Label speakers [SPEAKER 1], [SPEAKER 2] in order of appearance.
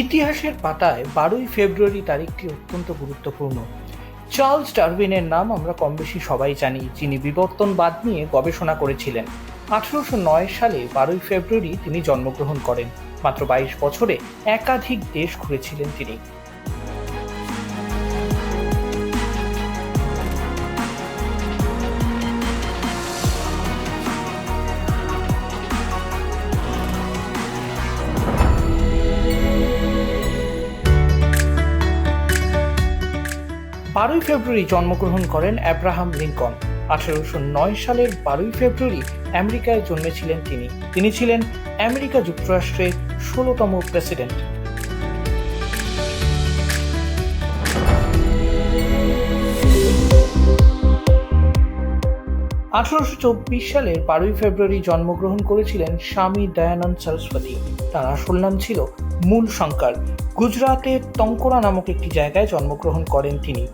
[SPEAKER 1] ইতিহাসের পাতায় বারোই ফেব্রুয়ারি তারিখটি অত্যন্ত গুরুত্বপূর্ণ। চার্লস ডারউইনের নাম আমরা কম বেশি সবাই জানি, যিনি বিবর্তনবাদ নিয়ে গবেষণা করেছিলেন। আঠারোশো নয় সালে বারোই ফেব্রুয়ারি তিনি জন্মগ্রহণ করেন। মাত্র বাইশ বছরে একাধিক দেশ ঘুরেছিলেন তিনি। বারোই ফেব্রুয়ারি জন্মগ্রহণ করেন অ্যাব্রাহাম লিঙ্কন। আঠেরোশো নয় সালের বারোই ফেব্রুয়ারি আমেরিকায় জন্মেছিলেন তিনি। তিনি ছিলেন আমেরিকা যুক্তরাষ্ট্রের ষোলোতম প্রেসিডেন্ট। আঠারোশো চব্বিশ সালের বারোই ফেব্রুয়ারি জন্মগ্রহণ করেছিলেন স্বামী দয়ানন্দ সরস্বতী। তার আসল নাম ছিল মূল শঙ্কর। গুজরাতের তঙ্করা নামক একটি জায়গায় জন্মগ্রহণ করেন তিনি।